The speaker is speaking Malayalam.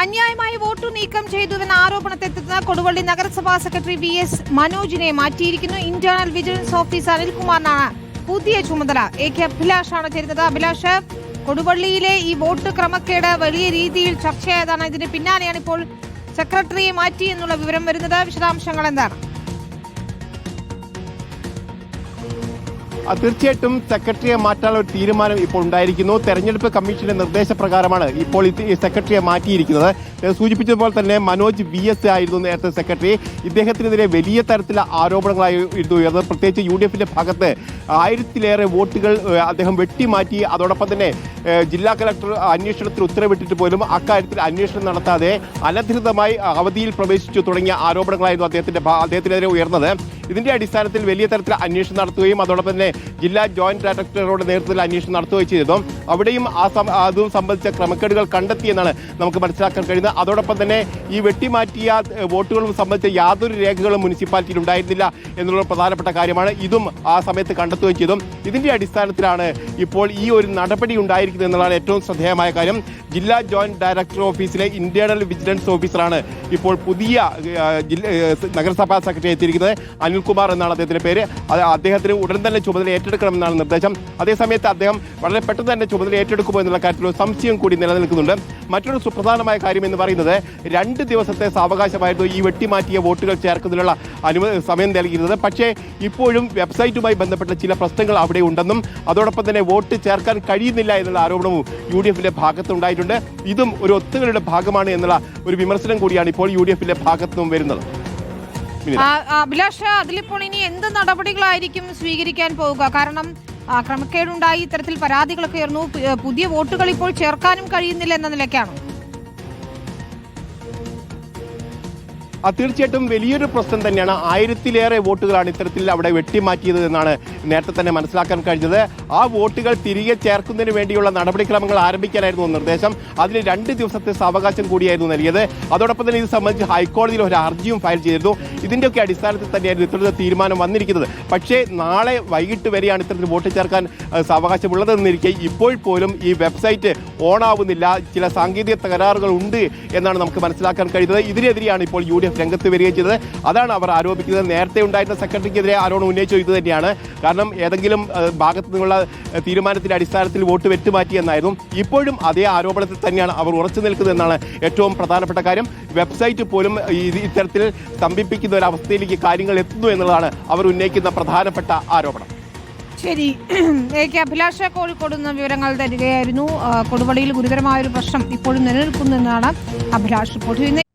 അന്യായമായി വോട്ടു നീക്കം ചെയ്തുവെന്ന ആരോപണത്തെത്തുന്ന കൊടുവള്ളി നഗരസഭാ സെക്രട്ടറി വി എസ് മനോജിനെ മാറ്റിയിരിക്കുന്നു. ഇന്റേണൽ വിജിലൻസ് ഓഫീസർ അനിൽകുമാറിനാണ് പുതിയ ചുമതല. എ കെ അഭിലാഷാണ് ചേരുന്നത്. അഭിലാഷ് കൊടുവള്ളിയിലെ ഈ വോട്ട് ക്രമക്കേട് വലിയ രീതിയിൽ ചർച്ചയായതാണ്. ഇതിന് പിന്നാലെയാണ് ഇപ്പോൾ സെക്രട്ടറിയെ മാറ്റി എന്നുള്ള വിവരം വരുന്നത്. വിശദാംശങ്ങൾ എന്താണ്? തീർച്ചയായിട്ടും സെക്രട്ടറിയെ മാറ്റാനുള്ള ഒരു തീരുമാനം ഇപ്പോൾ ഉണ്ടായിരിക്കുന്നു. തെരഞ്ഞെടുപ്പ് കമ്മീഷന്റെ നിർദ്ദേശപ്രകാരമാണ് ഇപ്പോൾ ഈ സെക്രട്ടറിയെ മാറ്റിയിരിക്കുന്നത്. സൂചിപ്പിച്ചതുപോലെ തന്നെ മനോജ് വി എസ് ആയിരുന്നു നേരത്തെ സെക്രട്ടറി. ഇദ്ദേഹത്തിനെതിരെ വലിയ തരത്തിലുള്ള ആരോപണങ്ങളായിരുന്നു ഉയർന്നത്. പ്രത്യേകിച്ച് യു ഡി എഫിന്റെ ഭാഗത്ത് ആയിരത്തിലേറെ വോട്ടുകൾ അദ്ദേഹം വെട്ടിമാറ്റി. അതോടൊപ്പം തന്നെ ജില്ലാ കലക്ടർ അന്വേഷണത്തിന് ഉത്തരവിട്ടിട്ട് പോലും അക്കാര്യത്തിൽ അന്വേഷണം നടത്താതെ അനധികൃതമായി അവധിയിൽ പ്രവേശിച്ചു തുടങ്ങിയ ആരോപണങ്ങളായിരുന്നു അദ്ദേഹത്തിന്റെ അദ്ദേഹത്തിനെതിരെ ഉയർന്നത്. ഇതിന്റെ അടിസ്ഥാനത്തിൽ വലിയ തരത്തിൽ അന്വേഷണം നടത്തുകയും അതോടൊപ്പം തന്നെ ജില്ലാ ജോയിന്റ് ഡയറക്ടറുടെ നേതൃത്വത്തിൽ അന്വേഷണം നടത്തുകയും ചെയ്തു. അവിടെയും ആ അതും സംബന്ധിച്ച ക്രമക്കേടുകൾ കണ്ടെത്തിയെന്നാണ് നമുക്ക് മനസ്സിലാക്കാൻ കഴിയുന്നത്. അതോടൊപ്പം തന്നെ ഈ വെട്ടിമാറ്റിയ വോട്ടുകളും സംബന്ധിച്ച യാതൊരു രേഖകളും മുനിസിപ്പാലിറ്റിയിൽ ഉണ്ടായിരുന്നില്ല എന്നുള്ള പ്രധാനപ്പെട്ട കാര്യമാണ് ഇതും ആ സമയത്ത് കണ്ടെത്തുകയും ചെയ്തു. ഇതിന്റെ അടിസ്ഥാനത്തിലാണ് ഇപ്പോൾ ഈ ഒരു നടപടി ഉണ്ടായിരിക്കുന്നത്. എന്നുള്ളതാണ് ഏറ്റവും ശ്രദ്ധേയമായ കാര്യം. ജില്ലാ ജോയിന്റ് ഡയറക്ടർ ഓഫീസിലെ ഇന്റേണൽ വിജിലൻസ് ഓഫീസറാണ് ഇപ്പോൾ പുതിയ നഗരസഭാ സെക്രട്ടറി എത്തിയിരിക്കുന്നത് അനിൽകുമാർ എന്നാണ് അദ്ദേഹത്തിന്റെ പേര്. അദ്ദേഹത്തിന് ഉടൻ തന്നെ ചുമതല ഏറ്റെടുക്കണമെന്നാണ് നിർദ്ദേശം. അതേസമയത്ത് അദ്ദേഹം വളരെ പെട്ടെന്ന് തന്നെ ചുമതല ഏറ്റെടുക്കുമോ എന്നുള്ള കാര്യത്തിൽ സംശയം കൂടി നിലനിൽക്കുന്നുണ്ട്. മറ്റൊരു സുപ്രധാനമായ കാര്യം എന്ന് പറയുന്നത് രണ്ട് ദിവസത്തെ സാവകാശമായിരുന്നു ഈ വെട്ടിമാറ്റിയ വോട്ടുകൾ ചേർക്കുന്നതിനുള്ള അനുമതി സമയം നൽകിയിരുന്നത്. പക്ഷേ ഇപ്പോഴും വെബ്സൈറ്റുമായി ബന്ധപ്പെട്ട ചില പ്രശ്നങ്ങൾ അവിടെ ഉണ്ടെന്നും അതോടൊപ്പം തന്നെ വോട്ട് ചേർക്കാൻ കഴിയുന്നില്ല എന്നുള്ള ആരോപണവും യു ഡി എഫിന്റെ ഭാഗത്തുണ്ടായിട്ടുണ്ട്. ഇതും ഒരു ഒത്തുകളിയുടെ ഭാഗമാണ് എന്നുള്ള ഒരു വിമർശനം കൂടിയാണ് ഇപ്പോൾ യു ഡി എഫിന്റെ ഭാഗത്തുനിന്നും വരുന്നത് അഭിലാഷ അതിലിപ്പോൾ ഇനി എന്ത് നടപടികളായിരിക്കും സ്വീകരിക്കാൻ പോവുക കാരണം ക്രമക്കേടുണ്ടായി ഇത്തരത്തിൽ പരാതികളൊക്കെ ഉയർന്നു. പുതിയ വോട്ടുകൾ ഇപ്പോൾ ചേർക്കാനും കഴിയുന്നില്ല എന്ന നിലയ്ക്കാണോ? തീർച്ചയായിട്ടും വലിയൊരു പ്രശ്നം തന്നെയാണ്. ആയിരത്തിലേറെ വോട്ടുകളാണ് ഇത്തരത്തിൽ അവിടെ വെട്ടിമാറ്റിയത് എന്നാണ് നേരത്തെ തന്നെ മനസ്സിലാക്കാൻ കഴിഞ്ഞത്. ആ വോട്ടുകൾ തിരികെ ചേർക്കുന്നതിന് വേണ്ടിയുള്ള നടപടിക്രമങ്ങൾ ആരംഭിക്കാനായിരുന്നു നിർദ്ദേശം. അതിന് രണ്ട് ദിവസത്തെ സാവകാശം കൂടിയായിരുന്നു നൽകിയത്. അതോടൊപ്പം തന്നെ ഇത് സംബന്ധിച്ച് ഹൈക്കോടതിയിൽ ഒരു ഹർജിയും ഫയൽ ചെയ്തിരുന്നു. ഇതിന്റെയൊക്കെ അടിസ്ഥാനത്തിൽ തന്നെയായിരുന്നു ഇത്തരത്തിൽ തീരുമാനം വന്നിരിക്കുന്നത്. പക്ഷേ നാളെ വൈകിട്ട് വരെയാണ് ഇത്തരത്തിൽ വോട്ട് ചേർക്കാൻ സാവകാശമുള്ളതെന്നിരിക്കെ ഇപ്പോൾ പോലും ഈ വെബ്സൈറ്റ് ഓൺ ആവുന്നില്ല ചില സാങ്കേതിക തകരാറുകൾ ഉണ്ട് എന്നാണ് നമുക്ക് മനസ്സിലാക്കാൻ കഴിയുന്നത്. ഇതിനെതിരെയാണ് ഇപ്പോൾ യു ഡി എഫ് രംഗത്ത് വരികയും ചെയ്തത്. അതാണ് അവർ ആരോപിക്കുന്നത്. നേരത്തെ ഉണ്ടായിരുന്ന സെക്രട്ടറിക്കെതിരെ ആരോപണം ഉന്നയിച്ചു. ഇത് തന്നെയാണ്. കാരണം ഏതെങ്കിലും ഭാഗത്തു നിന്നുള്ള തീരുമാനത്തിന്റെ അടിസ്ഥാനത്തിൽ വോട്ട് വെട്ടുമാറ്റി എന്നായിരുന്നു. ഇപ്പോഴും അതേ ആരോപണത്തിൽ തന്നെയാണ് അവർ ഉറച്ചു നിൽക്കുന്നത് എന്നാണ് ഏറ്റവും പ്രധാനപ്പെട്ട കാര്യം. വെബ്സൈറ്റ് പോലും ഇത്തരത്തിൽ സ്തംഭിപ്പിക്കുന്ന ഒരു അവസ്ഥയിലേക്ക് കാര്യങ്ങൾ എത്തുന്നു എന്നുള്ളതാണ് അവർ ഉന്നയിക്കുന്ന പ്രധാനപ്പെട്ട ആരോപണം. ശരി. എ കെ അഭിലാഷ കോഴിക്കോട് നിന്ന് വിവരങ്ങൾ തരികയായിരുന്നു. കൊടുവള്ളിയിൽ ഗുരുതരമായ ഒരു പ്രശ്നം ഇപ്പോഴും നിലനിൽക്കുന്നു എന്നാണ് അഭിലാഷ് റിപ്പോർട്ട്